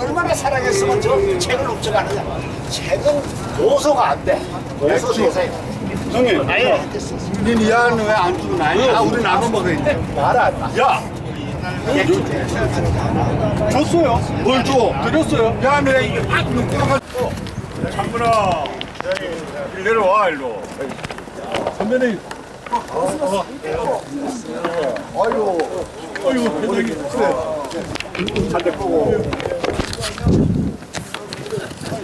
얼마나 사랑했으면 저 책을 훔쳐가느냐. 책은 도서가 안 돼. 도서 세상에. 형님, 아예. 니는 야는 왜안 주고 나니? 아, 우리 나눠 먹어야지. 말아. 야, 줬어요. 뭘 줘? 드렸어요. 야는 왜 이게 막 눕혀가지고. 장군아, 일로 와, 일로. 선배님. 아유, 아유, 여기 그래. 잘될 거고.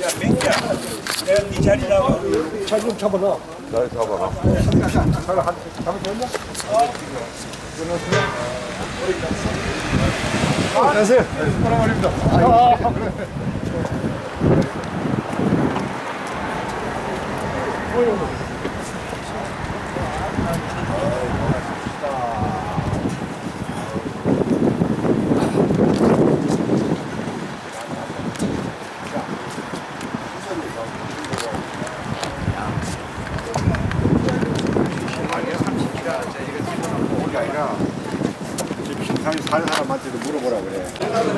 야, 민기야, 내가 네 자리라고. 잘좀 잡아라. 날 잡아라. 안녕하세요. 사랑합니다. 그게 아니라 지금 신상이 사는 사람한테도 물어보라 그래.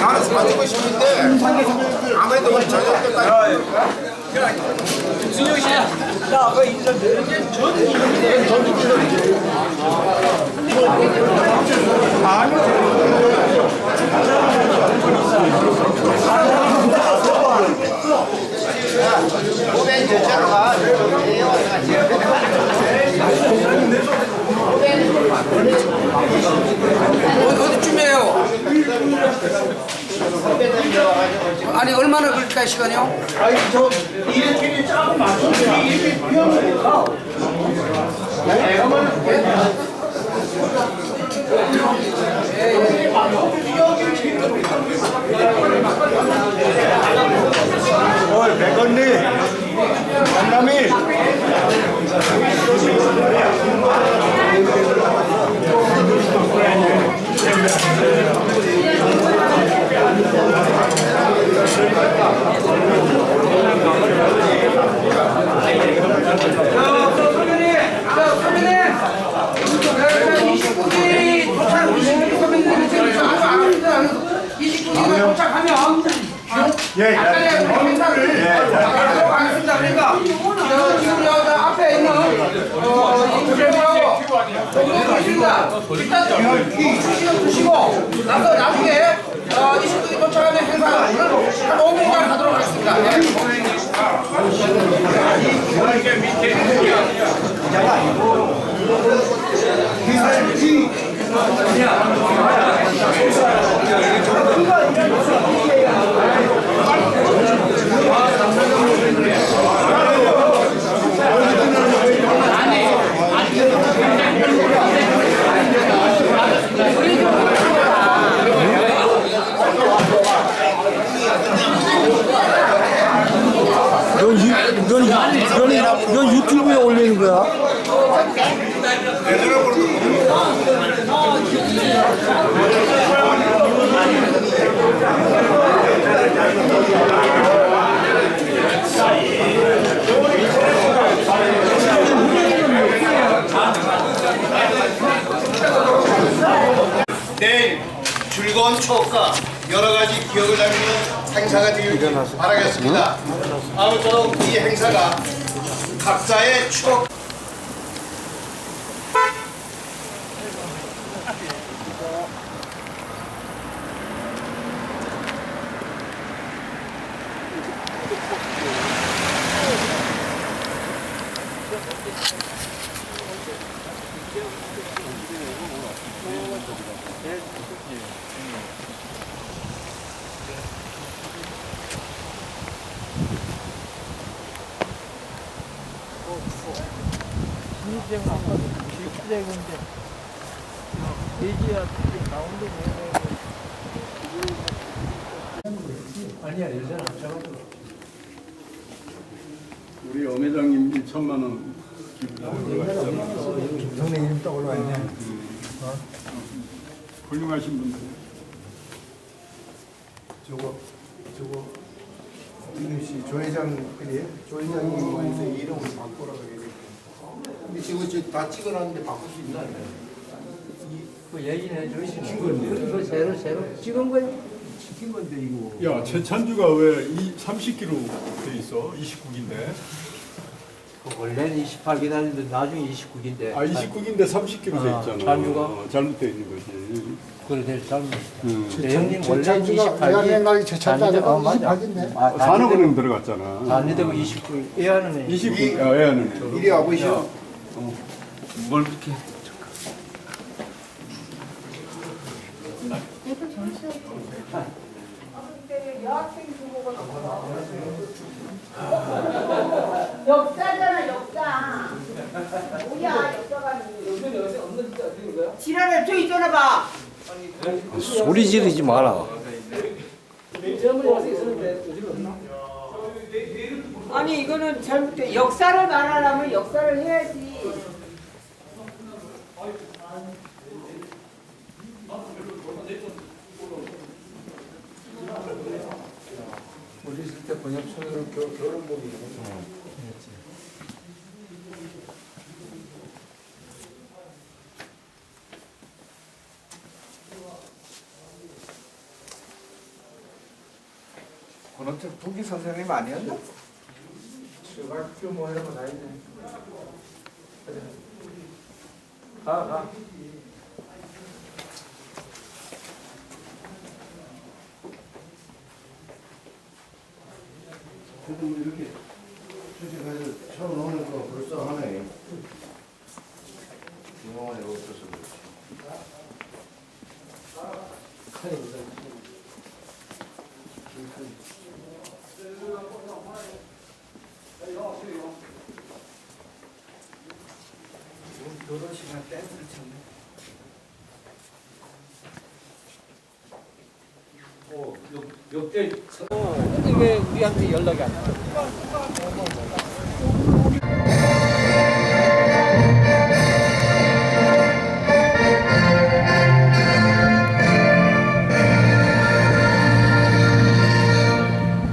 나는 사주고 싶은데 아무래도 저녁 때까지 후배 여자가 어디쯤이에요? 아니 얼마나 걸릴까 시간이요? 어이, 백언니. 만남이. 선배님, 저 선배님, 29기 도착, 29기 선배님 지금 저거 안 합니다. 29기가 도착하면 예, 약간의 예. 행사를 하도록 하겠습니다. 그러니까 저 지금 여기 앞에 있는 어, 인재하고 동료도 있습니다. 일단 주시면 주시고 나서 나중에 어, 29기 도착하면 행사를 한 5분간 하도록 하겠습니다. 네. 넌, 유, 넌, 넌, 넌 유튜브에 올리는 거야? 내일 즐거운 추억과 여러 가지 기억을 남기는 행사가 되길 바라겠습니다. 아무쪼록 이 행사가 각자의 추억 우리 엄 회장님 1 천만 원. 동네 이름 떠올라 있네. 훌륭하신 분들. 저거 저거 김윤 씨, 조 회장 그래? 조 회장님한테 이름을 바꾸라고 그래. 근데 지금 저다 찍어놨는데 바꿀 수 있나? 그 얘기는 해주시는 건데. 이거 새로 새로 찍은 거예요? 시킨 건데 이거. 야, 최찬주가 왜이 30kg 돼 있어? 29기인데. 그 원래는 28 기다리는데 나중에 29기인데. 아, 29기인데 30kg 돼 아, 있잖아. 찬주가? 어, 잘못돼 있는 거지. 그래 될 잘못. 음. 네, 형님 원래 내가 28기. 생각이 최찬주가 어, 맞아. 28인데. 아, 산업은행 들어갔잖아. 단위되고 29. 애하는 애. 29, 아, 애하는 애. 이리 와보 있어. 뭘 그렇게. 역사잖아 역사 뭐야 역사가 지랄을 저기 있잖아 소리 지르지 마라. 아니 이거는 잘못돼 역사를 말하려면 역사를 해야지. 우리 있을 때 번역촌으로 겨- 결혼복이 있는 번역촌 북이 선생님 아니었나? 중학교 뭐 이런 거다 있네. 그래. 가, 가. 그래도 뭐 이렇게 수집해서 처음 오는 거 벌써 하네. 영화에 없어서 그렇지. 결혼식이나 댄스를 쳤네. 근데 왜 우리한테 연락이 안 와?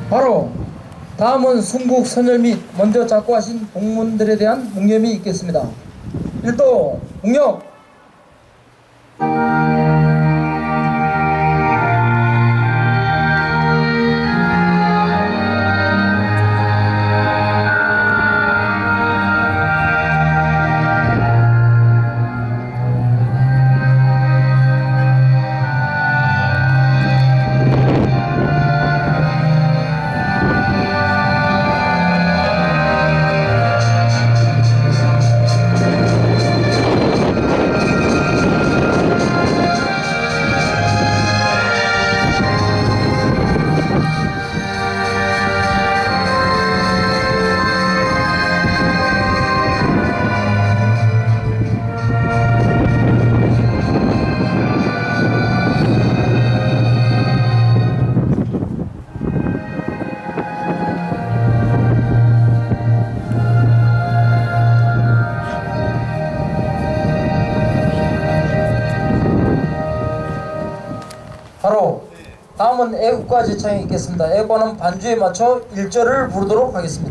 바로 다음은 순국 선열 및 먼저 작고하신 공문들에 대한 묵념이 있겠습니다. 1도 묵념 애국가 제창이 있겠습니다. 애국가는 반주에 맞춰 1절을 부르도록 하겠습니다.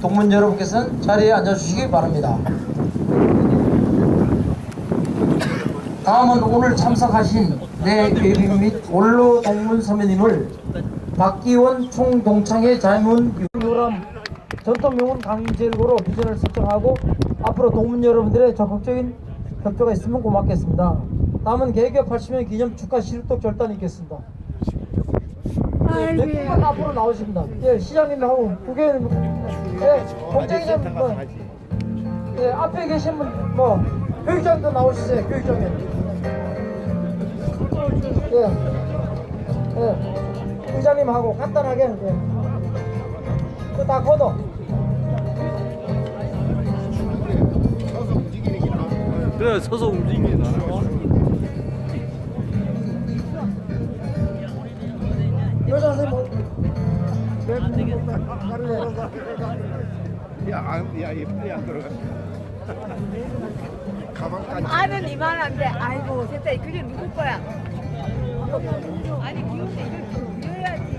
동문 여러분께서는 자리에 앉아주시기 바랍니다. 다음은 오늘 참석하신 내 예빈 및 원로 동문 선배님을 박기원 총동창회 자문 요람 전통명은 강제일고로 비전을 설정하고 앞으로 동문 여러분들의 적극적인 협조가 있으면 고맙겠습니다. 다음은 개교 80년 기념 축하 실습독 절단이 있겠습니다. 네, 앞으로 나오십니다. 예, 시장님하고 국회의원님, 예, 공장장 뭐, 예, 앞에 계신 분, 뭐, 교육장도 나오시세요, 교육장에. 예, 예, 의장님하고 간단하게, 예. 그다 걷어. 그래 서서 움직이는 여자 선생님, 뭐, 아는 이만한데 아이고 됐다 그게 누구 거야? 아니 귀여운데 이걸 그려야지.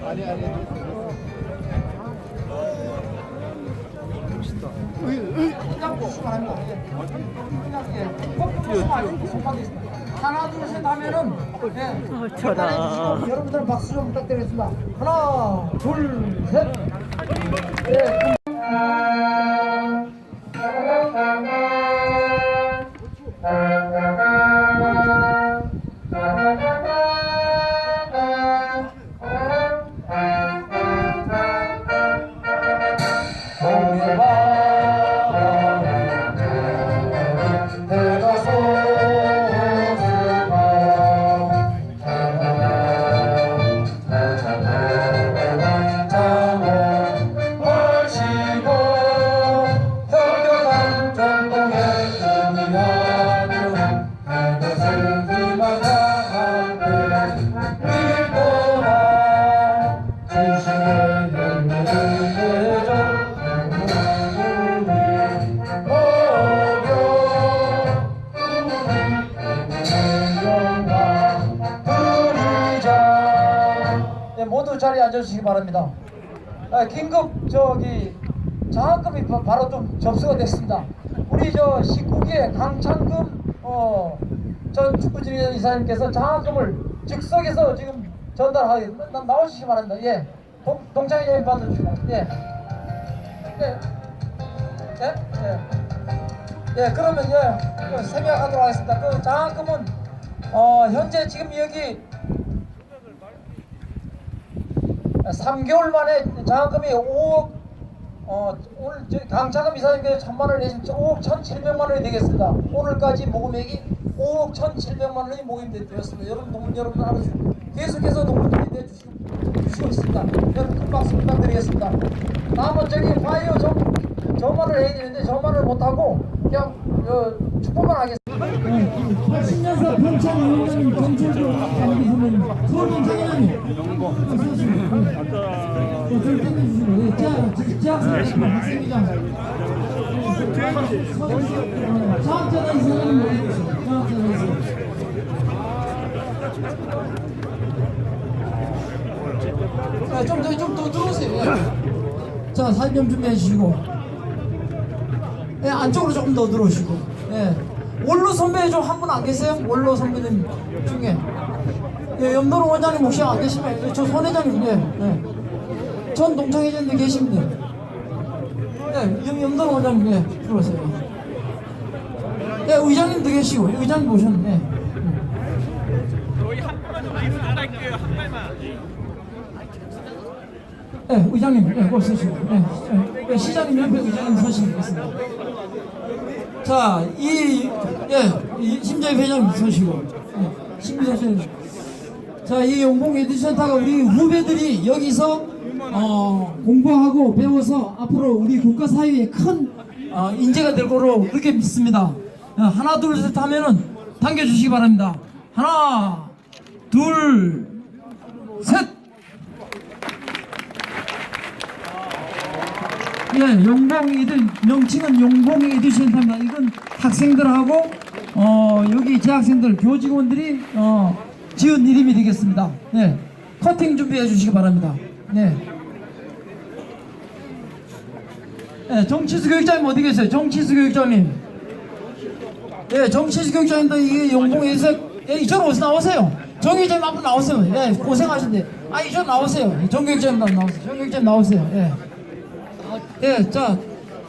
하나 둘 셋 하면은 예, 저라 여러분들 박수 좀 부탁드리겠습니다. 하나 둘 셋. 예. 네, 아, 긴급 저기 장학금이 바, 바로 좀 접수가 됐습니다. 우리 저 19기의 강창금 어, 전 축구진의 이사님께서 장학금을 즉석에서 지금 전달하게 나, 나오시기 바랍니다. 예, 동, 동창회장님 받아주시고. 예, 네, 예, 예, 예, 그러면 예, 생략하도록 하겠습니다. 그 장학금은 어, 현재 지금 여기 3개월 만에 장학금이 5억 어, 오늘 저 강차금 이사님께서 천만 원을 내신 5억 1,700만 원이 되겠습니다. 오늘까지 모금액이 5억 1,700만 원이 모금되었습니다. 여러분 동문 여러분 알아서 계속해서 동문들이 내주시고 주시고 있습니다. 여러분 큰 박수 부탁드리겠습니다. 다음은 저기 파이어 저, 저만을 해야 되는데 저만을 못하고 그냥 어, 축복만 하겠습니다. 80년사 평창 의원님 경찰도 장기 선배님 서울경 장관님 저를 끝내주시고 자, 자, 학생회장 자학자단 이사장님 모여주세요 자학자단 이사장 자, 좀 더, 좀더 들어오세요 예. 자, 사진 좀 준비해 주시고 예, 안쪽으로 조금 더 들어오시고 예. 원로 선배 좀 한 분 안 계세요? 원로 선배님 중에 예, 염도롱 원장님 혹시 안 계시면 예, 저손 회장님 예, 예. 전 동창 회장님 계십니다 예, 염, 염도롱 원장님 예, 들어오세요 예, 의장님도 계시고 의장님 모셨네 예. 예, 의장님, 예, 거기 서시고, 예, 예, 시장님 옆에 의장님 서시면 되겠습니다. 자, 이, 예, 이 심재희 회장님 서시고, 예, 심재희 회장님. 자, 이 용봉 에듀센터가 우리 후배들이 여기서, 어, 공부하고 배워서 앞으로 우리 국가 사회에 큰, 어, 인재가 될 거로 그렇게 믿습니다. 어, 하나, 둘, 셋 하면은 당겨주시기 바랍니다. 하나, 둘, 셋! 예, 용봉 이들 명칭은 용봉 에듀센터입니다. 이건 학생들하고 어 여기 재학생들 교직원들이 어 지은 이름이 되겠습니다. 네, 커팅 준비해 주시기 바랍니다. 네. 예, 정치수 교육장님 어디 계세요? 정치수 교육장님. 예, 정치수 교육장님도 이게 용봉에서 예, 이쪽으로 어서 나오세요. 정 교육장님 앞으로 나오세요. 예, 고생하신데. 아, 이쪽 나오세요. 정 교육장님 나오세요. 정 교육장님 나오세요. 예. 예, 자,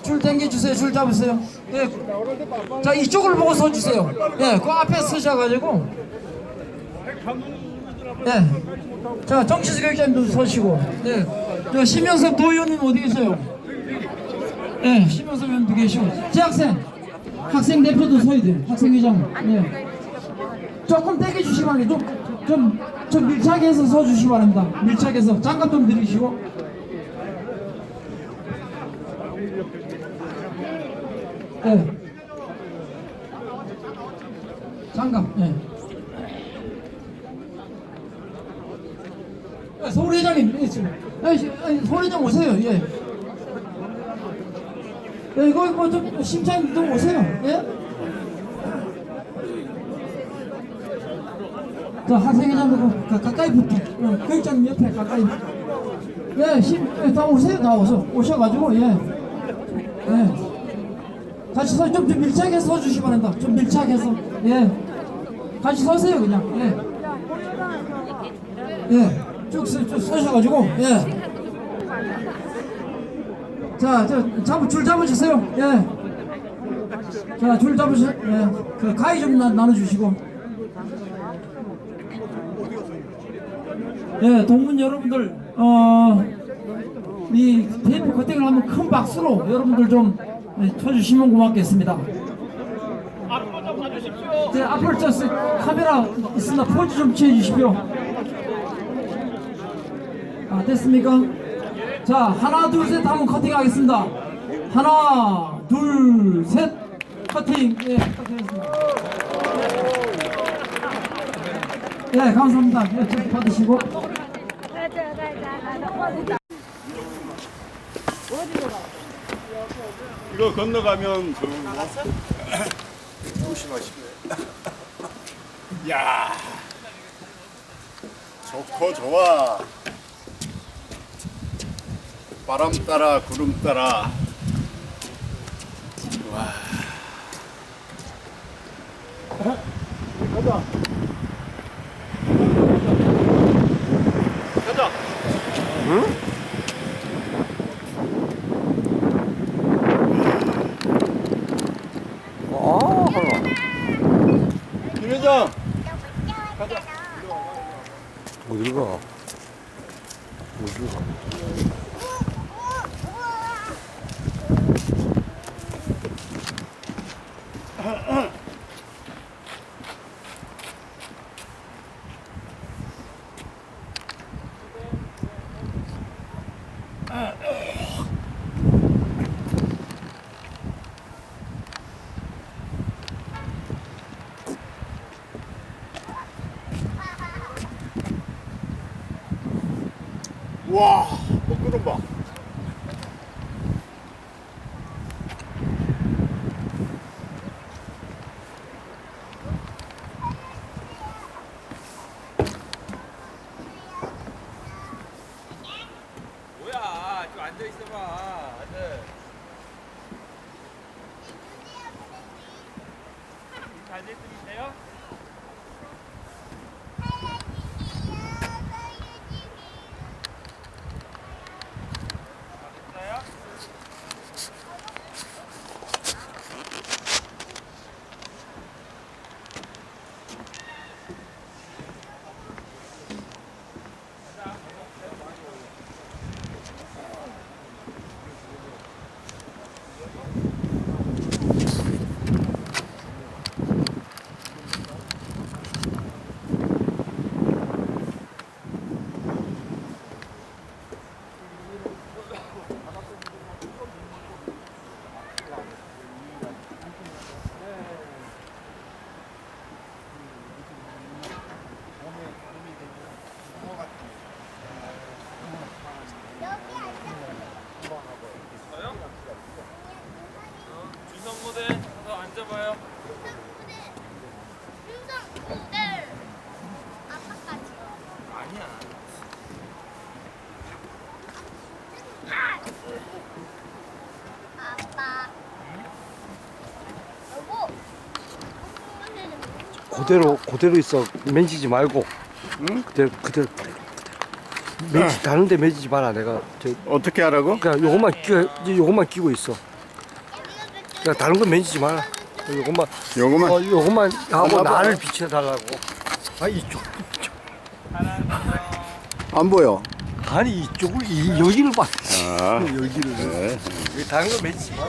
줄 당겨 주세요. 줄 잡으세요. 예. 자, 이쪽을 보고 서 주세요. 예, 그 앞에 서셔가지고. 예. 자, 정치수 교육장님도 서시고. 예. 자, 심영섭 도의원님 어디 계세요? 예, 심영섭 의원도 계시고. 재학생. 학생 대표도 서야 돼요. 학생회장. 예. 조금 떼게 주시기 바랍니다. 좀, 좀, 좀 밀착 해서 서 주시기 바랍니다. 밀착해서. 장갑 좀 드리시고. 예. 장갑, 예. 예, 서울 회장님, 예, 지금. 예, 시- 예, 서울 회장 오세요, 예. 예, 이거 뭐좀 심사님 좀 오세요, 예? 저 학생회장도 가, 가까이 붙어. 어, 교육장님 옆에 가까이. 예, 심, 예, 다 오세요, 다 오서 오셔가지고, 예. 예. 같이 서, 좀, 좀 밀착해서 서주시기 바랍니다. 좀 밀착해서. 예. 같이 서세요, 그냥. 예. 예. 쭉, 서, 쭉 서셔가지고, 예. 자, 저, 잡, 줄 잡으주세요. 예. 자, 줄 잡으세요. 예. 그, 가위 좀 나, 나눠주시고. 예, 동문 여러분들, 어, 이 테이프 커팅을 하면 큰 박수로 여러분들 좀 네, 쳐주시면 고맙겠습니다. 네, 앞으로 저 스- 카메라 있습니다. 포즈 좀 취해 주십시오. 아, 됐습니까? 자, 하나, 둘, 셋 하면 커팅하겠습니다. 하나, 둘, 셋, 커팅. 예, 커팅했습니다. 예, 감사합니다. 예, 좀 받으시고. 이거 건너가면 저 조심하시고요. 야. 좋고 좋아. 바람 따라 구름 따라. 김 회장 어딜 가? 어딜 가? 와 먹구름 봐 뭐야 좀 앉아 있어봐. 아들 잘 됐으니까요 그대로 그대로 있어. 만지지 말고. 응? 그대로 그대로 그대로. 그대로 매지 다른데 매지지 마라 내가. 저 어떻게 하라고? 그냥 요것만 끼 요것만 끼고 있어. 그냥 다른 거 만지지 마라. 요것만 요거만. 어 요것만 하고 봐봐. 나를 비춰달라고. 아 이쪽 이쪽. 안 보여. 아니 이쪽을 이 여기를 봐. 아, 여기를. 네. 왜 다른 거 매지지 마라.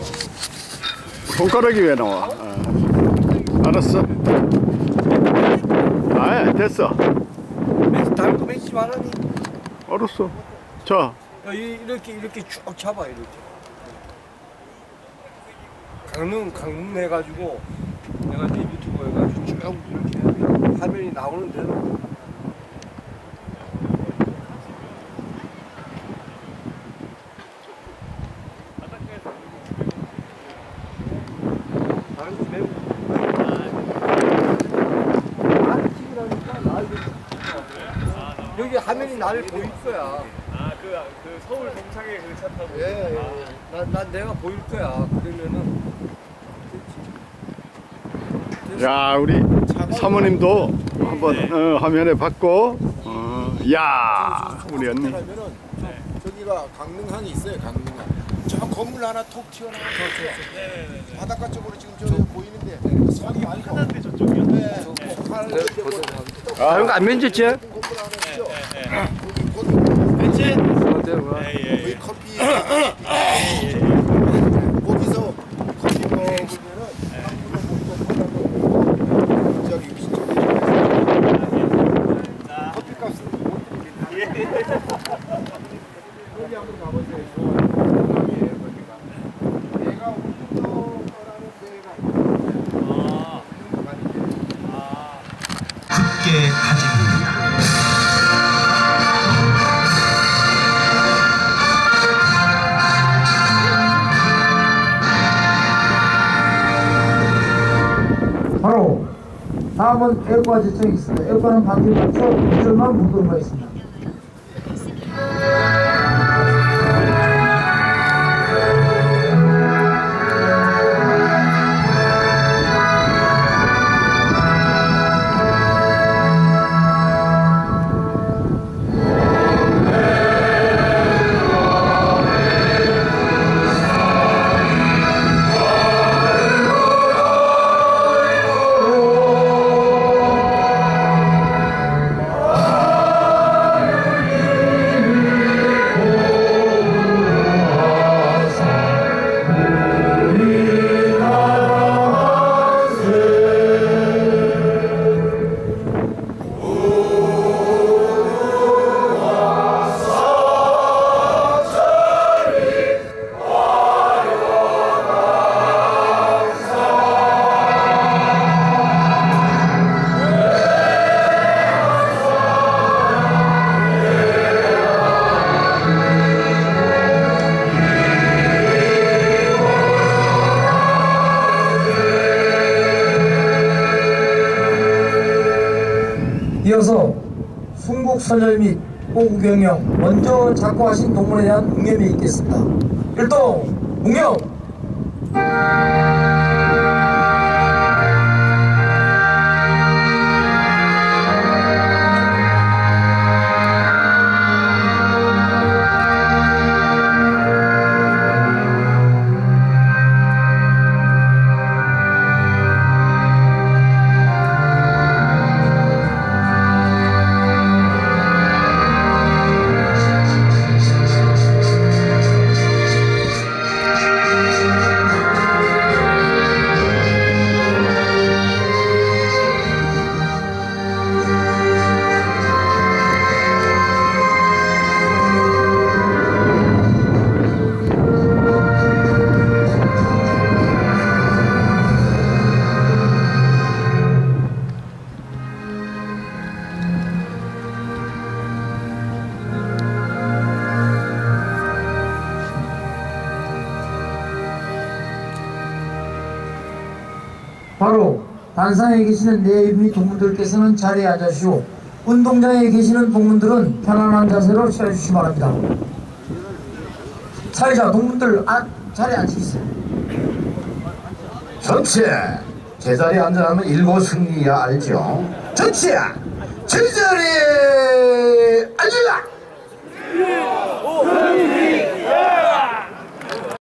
손가락이 왜 나와? 아, 알았어. 아, 됐어. 다른 거 매지지 말라니 알았어. 자, 야, 이- 이렇게 이렇게 쭉 잡아 이렇게 강릉 강릉 해가지고 내가 내 유튜브 해가지고 쭉 이렇게 화면이 나오는 대로 다른 거 매우 나를 찍으라니까 나를 여기 화면이 나를 보일 거야. 예, 예. 난, 난 내가 보일 거야. 그러면은 야, 우리 사모님도 한번 어, 화면에 봤고, 어, 야, 우리 언니. 그러면은 저기가 강릉항이 있어요. 강릉항. 저 건물 하나 톡 튀어나와. 저, 저, 바닷가 쪽으로 지금 저 보이는데 아니고. 큰데 저쪽이요? 네. 다른 거안 만졌지? 건물 하나 있죠. 거기 곧 거기 커피 거기서 다음은 에어컨 제청이 있습니다. 에어컨은 방지 맞춰 2절만 묶도록 하겠습니다. 이어서 순국선열 및 호구경영 먼저 작고하신 동문에 대한 묵념이 있겠습니다. 일동 묵념! 단상에 계시는 내비 동문들께서는 자리에 앉으시오. 운동장에 계시는 동문들은 편안한 자세로 취해주시기 바랍니다. 사회자 동문들 안, 자리에 앉으세요. 전체 제자리에 앉아가면 일곱 승리야 알죠? 좋지야 제자리에 앉으라